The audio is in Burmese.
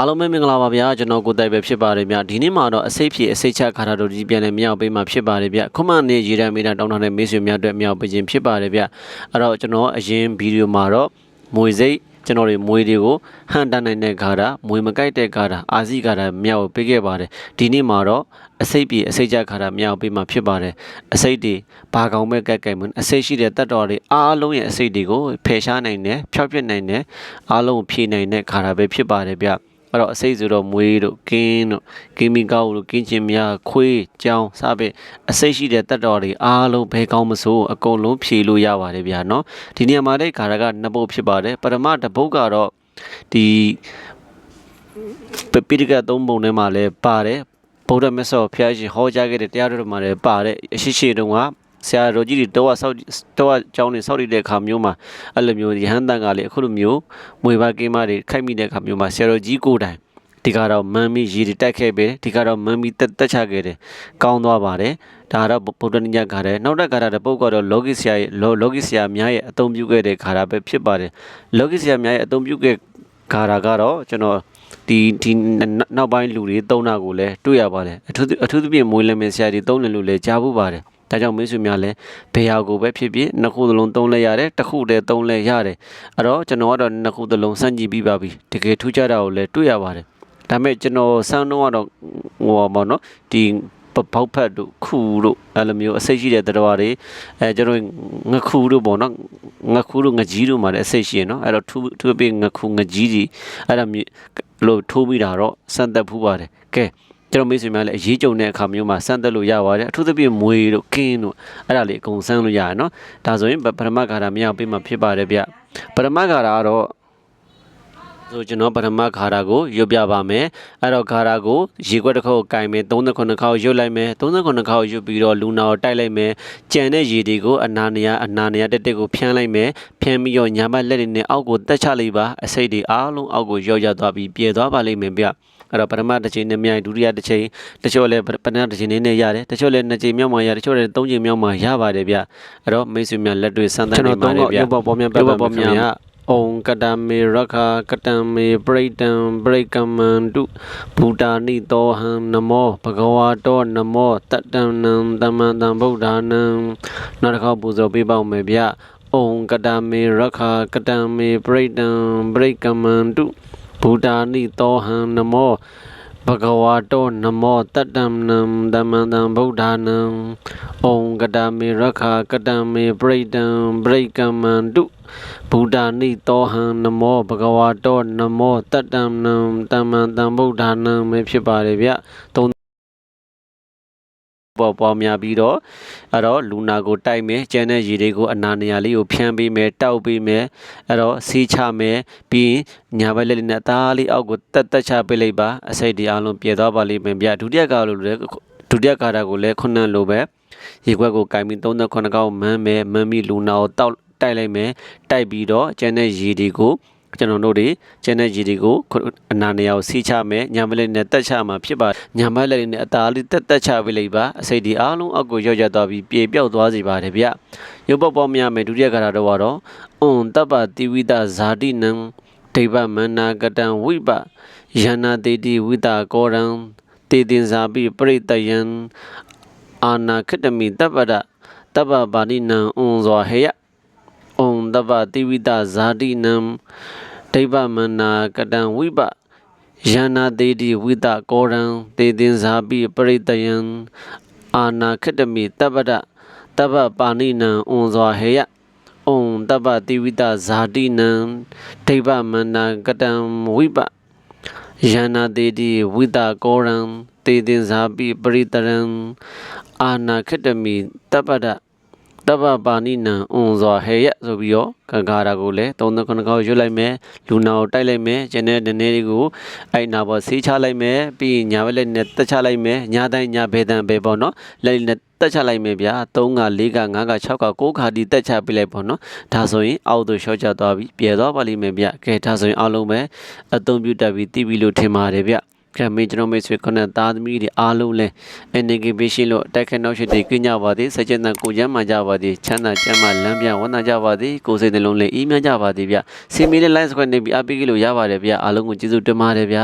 အားလုံးပဲမင်္ဂလာပါဗျာကျွန်တော်ကိုတိုက်ပဲဖြစ်ပါတယ်ဗျဒီနေ့မှာတော့အစိတ်ဖြည့်အစိတ်ချခါတာတို့ဒီပြန်လဲမြောက်ပေးမှာဖြစ်ပါတယ်ဗျခုမှနေရေတံမေးတာတောင်းထားတဲ့မေးဆွေများအတွက်မြောက်ပေးခြင်းဖြစ်ပါတယ်ဗျအဲ့တော့ကျွန်တော်အရင်ဗီဒီယိုမှာတော့မွေစိတ်ကျွန်တော်တွေမွေတွေကိုဟန်တန်နိုင်တဲ့ခါတာမွေမကိုက်တဲ့ခါတာအာစီခါတာမြောက်ပေးခဲ့ပါတယ်ဒီနေ့မှာတော့အစိတ်ပြေအစိတ်ချခါတာမြောက်ပေးမှာဖြစ်ပါတယ်အစိတ်တွေဘာကောင်မဲ့ကက်ကက်မအစိတ်ရှိတဲ့တက်တော်တွေအားလုံးရဲ့အစိတ်တွေကိုဖယ်ရှားနိုင်တယ်ဖြောက်ပြစ်နိုင်တယ်အားလုံးဖြည့်နိုင်တဲ့ခါတာပဲဖြစ်ပါတယ်ဗျ အဲ့တော့အစိတ်ဆိုတော့မွေးတို့ကင်းတို့ကင်းမီကောက်တို့ကင်းချင်များခွေးကြောင်စသဖြင့်အစိတ်ရှိတဲ့တက်တော်တွေအားလုံးဘယ်ကောင်းမဆိုအကုန်လုံးဖြည့်လို့ရပါတယ်ဗျာနော်ဒီနေရာမှာတဲ့ခါရကနှစ်ပုတ်ဖြစ်ပါတယ်ပထမတစ်ပုတ်ကတော့ဒီပပိဋကသုံးပုံထဲမှာလည်းပါတယ်ဗုဒ္ဓမြတ်စွာဘုရားရှင်ဟောကြားခဲ့တဲ့တရားတော်တွေမှာလည်းပါတဲ့အရှိရှိတုန်းက ဆရာတော်ကြီးတွေတော့ဆောက်တော့ကျောင်းနေဆောက်တည်တဲ့အခါမျိုးမှာအဲ့လိုမျိုးရဟန်းတန်ကလည်းအခုလိုမျိုးမွေပါကင်းမတွေခိုက်မိတဲ့အခါမျိုးမှာဆရာတော်ကြီးကိုယ်တိုင်ဒီကတော့မမ်းမီရေတွေတက်ခဲ့ပဲဒီကတော့မမ်းမီတက်တက်ချခဲ့တယ်ကောင်းသွားပါတယ်ဒါကတော့ဗုဒ္ဓညကတယ်နောက်တဲ့ကာရတဲ့ပုဂ္ဂိုလ်ကတော့လောကီဆရာရဲ့လောကီဆရာများရဲ့အသုံးပြုခဲ့တဲ့ခါရပဲဖြစ်ပါတယ်လောကီဆရာများရဲ့အသုံးပြုခဲ့ခါရကတော့ကျွန်တော်ဒီဒီနောက်ပိုင်းလူတွေသုံးတာကိုလည်းတွေ့ရပါတယ်အထူးအထူးသဖြင့်မွေးလင်းမင်းဆရာတွေသုံးတယ်လို့လည်းကြားဖို့ပါတယ် ဒါကြောင့်မင်းဆွေများလည်းဘယ်ဟာကိုပဲဖြစ်ဖြစ်နှစ်ခုသလုံးသုံးလဲရတယ်တစ်ခုတည်းသုံးလဲရတယ်အဲ့တော့ကျွန်တော်ကတော့နှစ်ခုသလုံးစမ်းကြည့်ပြီးပါပြီတကယ်ထူးခြားတာကိုလည်းတွေ့ရပါတယ်ဒါပေမဲ့ကျွန်တော်စမ်းတော့ကတော့ဟိုပါပေါ့နော်ဒီပေါက်ဖက်တို့ခူတို့အဲ့လိုမျိုးအစိတ်ရှိတဲ့တရားတွေအဲကျွန်တော်ငခုတို့ပေါ့နော်ငခုတို့ငကြီးတို့မှာလည်းအစိတ်ရှိရနော်အဲ့တော့ထူးထူးပြီးငခုငကြီးကြီးအဲ့ဒါမျိုးလို့ထိုးပြီးတာတော့စမ်းသက်ဖူးပါတယ်ကဲ ကျွန်တော်မိတ်ဆွေများလည်းအရေးကြုံတဲ့အခါမျိုးမှာစမ်းသက်လို့ရပါတယ်အထူးသဖြင့်မွေတို့ကင်းတို့အဲ့ဒါလေးအကုန်စမ်းလို့ရတယ်နော်ဒါဆိုရင်ပရမဂါရမရပေးမှဖြစ်ပါတယ်ဗျပရမဂါရကတော့ဆိုကျွန်တော်ပထမခါရာကိုရွတ်ပြပါမယ်အဲ့တော့ခါရာကိုရေခွက်တစ်ခုကိုကင်မယ်39ခေါက်ရွတ်လိုက်မယ်39ခေါက်ရွတ်ပြီးတော့လူနာကိုတိုက်လိုက်မယ်ကြံတဲ့ရေတွေကိုအနာနေရအနာနေရတက်တက်ကိုဖြန်းလိုက်မယ်ဖြန်းပြီးတော့ညာဘက်လက်တွေနဲ့အောက်ကိုတက်ချလိုက်ပါအစိတ်တွေအားလုံးအောက်ကိုရော့ရသွားပြီးပြေသွားပါလိမ့်မယ်ဗျ အဲ့တော့ပထမတစ်ချိန်နဲ့မြိုင်ဒုတိယတစ်ချိန်တချို့လည်းပထမတစ်ချိန်နဲ့ရတယ်တချို့လည်းနှစ်ချိန်မြောက်မှရတချို့လည်းသုံးချိန်မြောက်မှရပါတယ်ဗျအဲ့တော့မိတ်ဆွေများလက်တွေစမ်းသပ်နေပါတယ်ဗျကျွန်တော်တော့ရုပ်ပေါ်များပြပါပါများဩကတမေရခာကတံမေပရိတံပရိကမန္တုဘူတာနိတောဟံနမောဘဂဝါတောနမောတတံနံတမန္တံဗုဒ္ဓာနံနောက်တစ်ခေါက်ပူဇော်ပေးပါဦးမယ်ဗျဩကတမေရခာကတံမေပရိတံပရိကမန္တု ဘူတာနိတောဟံနမောဘဂဝါတောနမောတတံနံတမန္တံဗုဒ္ဓာနံဩကတမေရခာကတံမေပရိတံပရိကမန္တုဗုဒ္ဓနိတောဟံနမောဘဂဝါတောနမောတတ္တံနံတမ္မံတံဗုဒ္ဓနံပဲဖြစ်ပါတယ်ဗျ သုံးပေါ်ပေါ်များပြီးတော့အဲ့တော့လူနာကိုတိုက်မယ်ကျန်တဲ့ရေတွေကိုအနာနေရာလေးကိုဖြန်းပေးမယ်တောက်ပေးမယ်အဲ့တော့စီးချမယ်ပြီးရင်ညာဘက်လက်လေးနဲ့အသားလေးအောက်ကိုတက်တက်ချပေးလိုက်ပါအစိတ်ဒီအလုံးပြေသွားပါလိမ့်မယ်ဗျဒုတိယကလိုလည်းဒုတိယကာတာကိုလည်းခုနလိုပဲရေခွက်ကိုကင်ပြီး39ကောက်မန်းမယ်မန်းပြီးလူနာကိုတောက်တိုက်လိုက်မယ်တိုက်ပြီးတော့ကျန်တဲ့ရေတွေကို ကျွန်တော်တို့တွေကျန်တဲ့ရေတွေကိုအနာနေရာကိုစီးချမယ်ညမလေးနဲ့တက်ချမှာဖြစ်ပါညမလေးနဲ့အသားလေးတက်တက်ချပေးလိုက်ပါအစိတ်ဒီအားလုံးအောက်ကိုရောက်ရသွားပြီးပြေပြောက်သွားစေပါတယ်ဗျရုပ်ပေါပေါများမယ်ဒုတိယကရာတော့တော့အွန်တပ္ပတိဝိတဇာတိနံဒိဗမနာကတံဝိပယန္နာတေတိဝိတာကောရံတေတင်ဇာပိပရိတယံအာနာခတမိတပ္ပဒတပ္ပပါဏိနံအွန်ဇောဟေယဩံ တပတိဝိတဇာတိနံဒိဗမနာကတံဝိပယန္နာတေတိဝိတကောရံတေတင်ဇာပိပရိတယံအာနာခတမိတပ္ပဒတပ္ပပါဏိနံအွန်ဇောဟေယဩံတပတိဝိတဇာတိနံဒိဗမနာကတံဝိပယန္နာတေတိဝိတကောရံတေတင်ဇာပိပရိတရံအာနာခတမိတပ္ပဒ တပ္ပပါဏိနံအွန်စွာဟေယဆိုပြီးတော့ကံကာရာကိုလည်း39ခေါက်ရွတ်လိုက်မယ်လူနာကိုတိုက်လိုက်မယ်ကျန်တဲ့နည်းနည်းလေးကိုအဲ့နာပေါ်ဆေးချလိုက်မယ်ပြီးရင်ညာဘက်လက်နဲ့တက်ချလိုက်မယ်ညာတိုင်းညာဘဲတန်ပဲပေါ့နော်လက်နဲ့တက်ချလိုက်မယ်ဗျာ3က4က5က6က9ခါဒီတက်ချပေးလိုက်ပေါ့နော်ဒါဆိုရင်အောက်သို့ရှော့ချသွားပြီးပြေသွားပါလိမ့်မယ်ဗျကဲဒါဆိုရင်အားလုံးပဲအသုံးပြုတတ်ပြီးတည်ပြီးလို့ထင်ပါတယ်ဗျ ကဲမေကျွန်တော်မိတ်ဆွေခုနသားသမီးတွေအားလုံးလဲအနေကပေးရှိလို့တက်ခက်နောက်ရှိတဲ့ကြညပါသည်စကြတဲ့ကိုကျမ်းမှာကြပါသည်ချမ်းသာကျမ်းမာလမ်းပြဝန္တာကြပါသည်ကိုယ်စိတ်နှလုံးလေးအေးမြကြပါသည်ဗျစီမီလေး line စခွက်နေပြီးအပိကိလို့ရပါတယ်ဗျအားလုံးကိုကျေးဇူးတင်ပါတယ်ဗျ